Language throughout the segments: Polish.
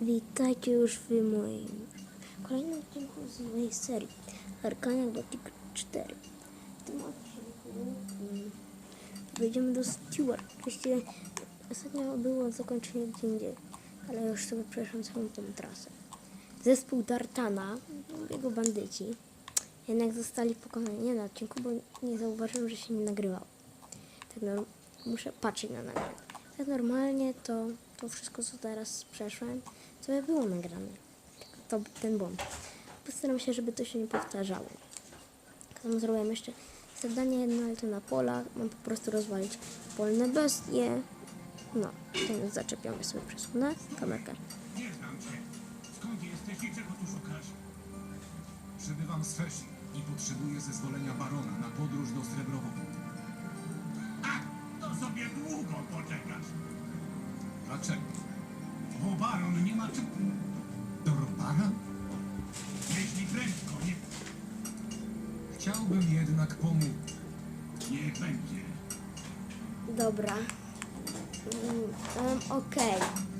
Witajcie już w moim kolejnym odcinku z mojej serii Arkania Gothic 4. W tym odcinku wejdziemy do Stewart. Właściwie ostatnio było zakończenie gdzie indziej, ale już sobie przeszłam całą tą trasę. Zespół Dartana, jego bandyci, jednak zostali pokonani na odcinku, bo nie zauważyłem, że się nie nagrywało. Tak norm- muszę patrzeć na nagranie. Tak normalnie to, to wszystko, co teraz przeszłem, to by było nagrane. To ten błąd. Postaram się, żeby to się nie powtarzało. Tam zrobiłem jeszcze zadanie jedno, ale to na polach. Mam po prostu rozwalić polne bestie. No, ten zaczepiony sobie przesunę. Kamerkę. Nie znam cię. Skąd jesteś i czego tu szukasz? Przybywam z Feshi i potrzebuję zezwolenia barona na podróż do Srebrowodów. To sobie długo poczekasz. Dlaczego? Bo baron nie ma czym... Do robara? Jeśli prędko nie... Chciałbym jednak pomóc. Niech będzie. Dobra. Em, Okej.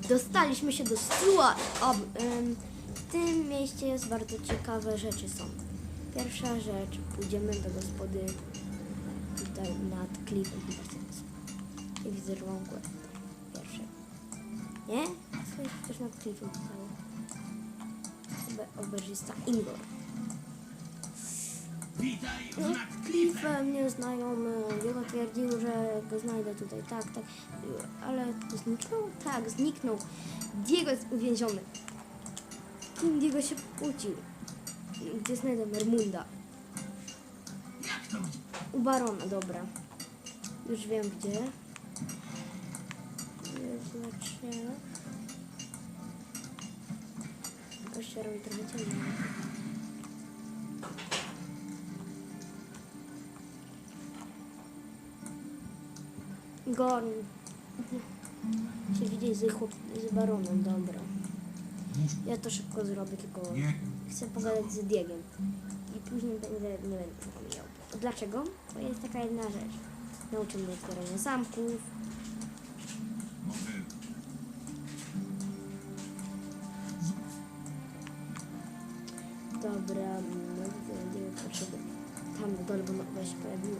Dostaliśmy się do Stewart. Ob, em, w tym mieście jest bardzo ciekawe rzeczy są. Pierwsza rzecz, pójdziemy do gospody tutaj nad klifem. I widzę, mam mgłę. Pierwsze. Nie? Co jest też nad klifem tutaj? Chyba oberżysta Ingor. Witaj No, nad Cliffem nieznajomy. Jego twierdził, że go znajdę tutaj. Tak, tak. Ale zniknął? Tak, zniknął. Diego jest uwięziony. Kim Diego się pokłócił? Gdzie znajdę Mermunda? To? U Barona, dobra. Już wiem gdzie. Znaczy... Się robi trochę ciemno. Gorn. Się widzieć z, chłop, z baronem, dobra. Ja to szybko zrobię, tylko chcę pogadać z Diegiem. I później będę, nie będę mijał. Dlaczego? Bo jest taka jedna rzecz. Nauczył mnie otwierania zamków. Dobra, no widzę, Diego potrzeby. Tam na dole, bo się pojawiło.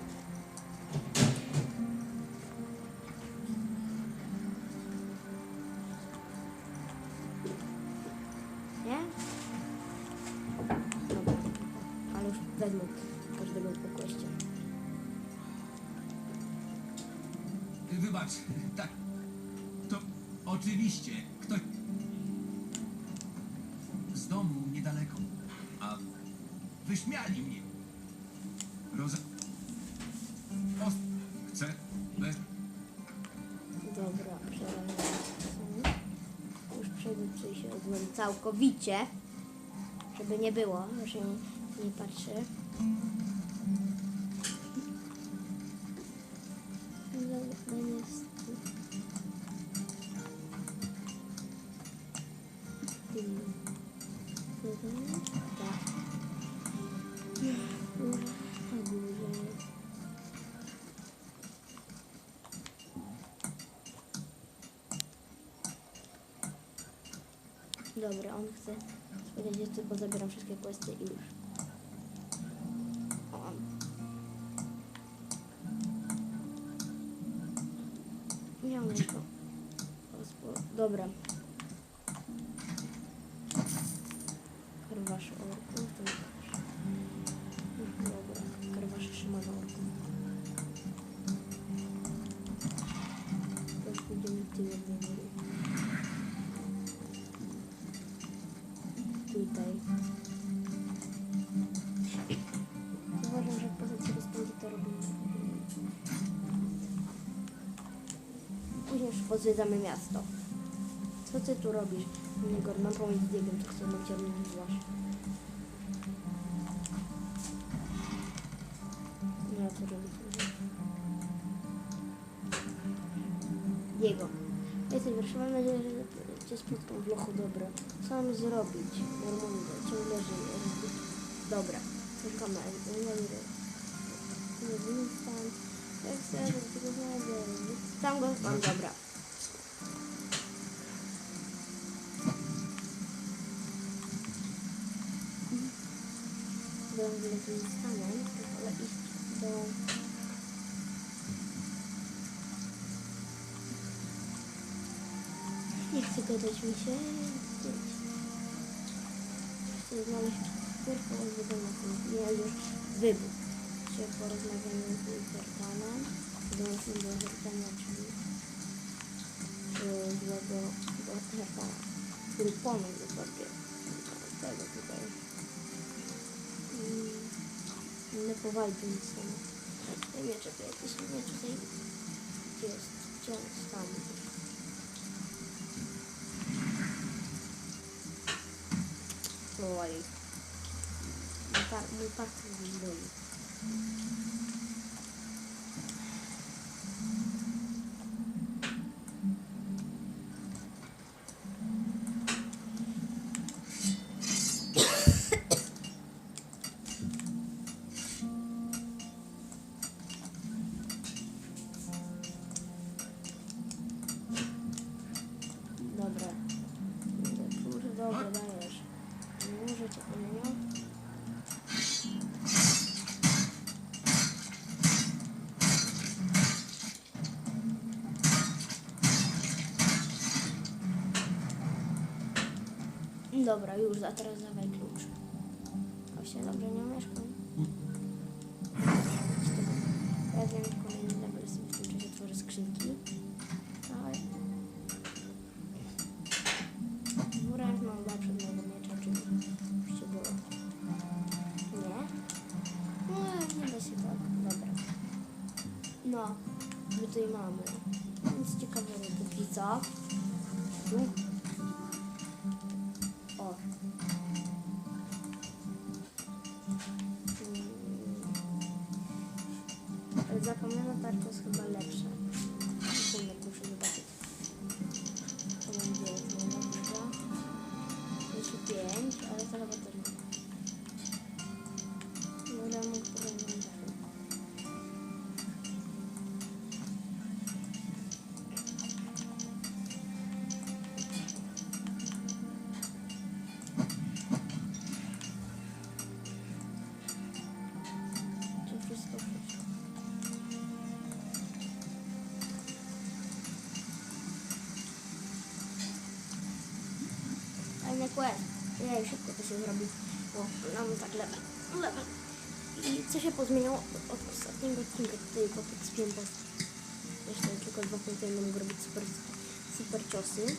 Oczywiście ktoś. Z domu niedaleko. A wyśmiali mnie. Roz... O... Chcę. Bez... Dobra, przerażam Już tutaj się całkowicie. Żeby nie było, że nie, nie patrzy. Dobra, on chce powiedzieć, że tylko zabieram wszystkie questy i już. O. Nie mam Gdzie- go. Dobra. Tutaj. Uważam, że poza co rozpędzi to robimy. Później już pozwiedzamy miasto. Co ty tu robisz? Nie mam pomóc z biegiem, to chcę na cię złaś. Ja to robię. Jego. Jesteś wreszcie, mam nadzieję, że to jest pod blochu dobre. Co mam zrobić? Normalnie, ciągle żyję. Dobra, czekamy. Tam go mam, dobra. Mhm. Dobra, to Chcę gadać mi się. Chcę znaleźć tylko wiadomo, nie już wybuch. Się porozmawiamy z Zertanem. Załóżmy do Zertana, czyli y, złego bohatera, który pomógł sobie tego tutaj. Nie powalczył nic tam. Nie wiem, czekaj, jakieś nie tutaj. Gdzie jest? Gdzie jest tam? Roy. Lupa, lupa, Roy. Dobra, już, a teraz dawaj klucz. Właśnie dobrze nie mieszkam. Ja wiem, kolejny level sobie w tym czasie tworzę skrzynki. Ale... Wręcz mam lepszy od mojego miecza, czyli oczywiście było. Nie? Nie, nie da się tak. Dobra. No, my tutaj mamy. Nic ciekawego póki co. Tu. Quest. Nie, szybko to się zrobi. Bo mamy tak level. level. I co się pozmieniało od ostatniego odcinka tutaj po bo jeszcze tylko dwa punkty mógł robić super, super ciosy.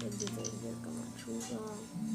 Ekwipunek, gdzie to jest wielka maczuga. Ekwipunek,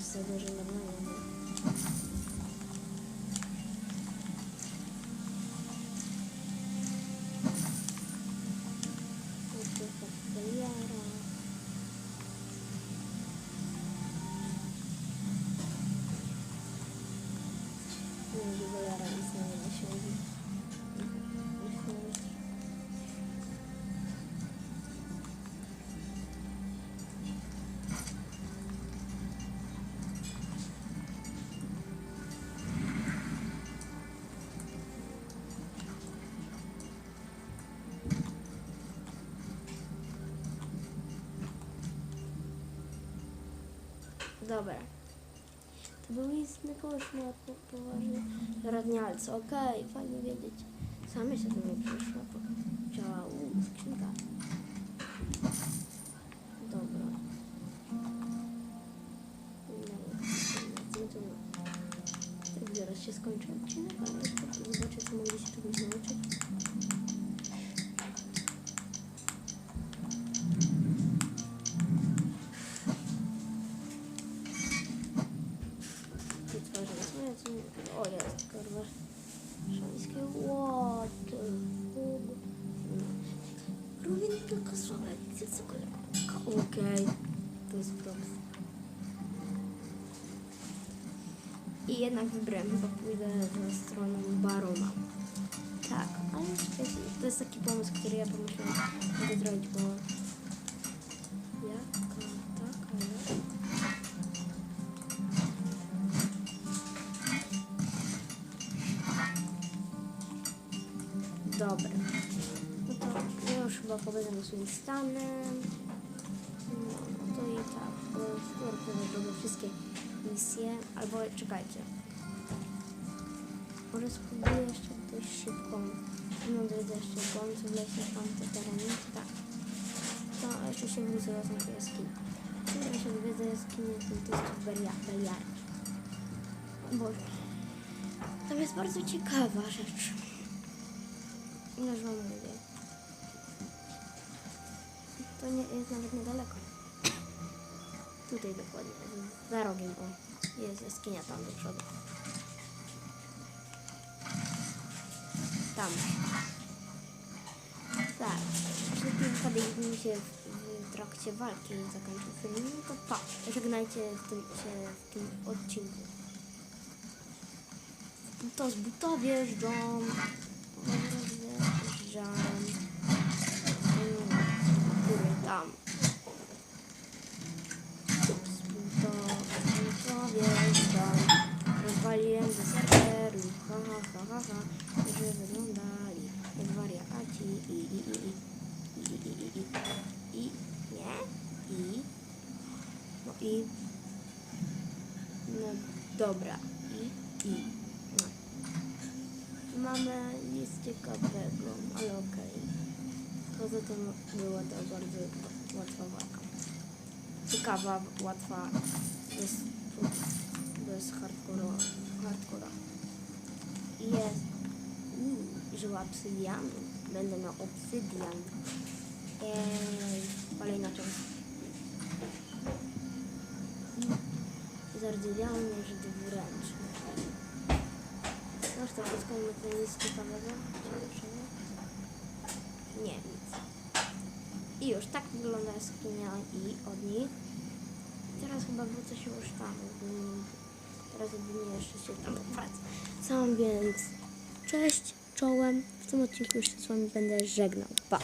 nie będzie, ale Dobra. To był istny koszmar, po- poważnie. Radnialce, okej, fajnie wiedzieć. Same się do mnie przyszło. I jednak wybrałem, chyba pójdę za stroną Barona. Tak, ale to jest taki pomysł, który ja pomyślałem, żeby zrobić, bo... Jaka taka, jaka... Dobra. No to ja już chyba pogadam z Winstonem. No to i tak. bo zrobię wszystkie misje. Albo czekajcie. Może spróbuję jeszcze dość szybką. No drodze jeszcze końcu wleźć tam te tereny. Tak. To jeszcze się wrócę do tej jaskini. Ja się dowiedzę jaskini kultystów Belia- Beliarki. O Boże. Tam jest bardzo ciekawa rzecz. Już wam mówię. To nie jest nawet niedaleko. Tutaj dokładnie, za rogiem, o. Jest jaskinia tam do przodu. Tam. Tak. Jeśli wypadek mi się w, w trakcie walki zakończył film, to pa. Żegnajcie w tym, się w tym odcinku. To z buta wjeżdżą. I, i, i, i. I, i, i, i, i. Nie? I. No i. No dobra. I, i. No. Mamy nic ciekawego, ale okej. Poza tym była to bardzo łatwa walka. Ciekawa, łatwa, bez, bez hardcora. hardcora. Jest. Uuu, żyła obsydian. Będę miał obsydian. Ej, kolejna część. Zardzewiały mnie Żydy wręcz. Masz to wszystko mamy nic ciekawego? Nie, nic. I już tak wygląda jaskinia i od nich. Teraz chyba wrócę się już tam. Teraz jedynie jeszcze się tam wracam, więc cześć, czołem. W tym odcinku już się z wami będę żegnał. Pa!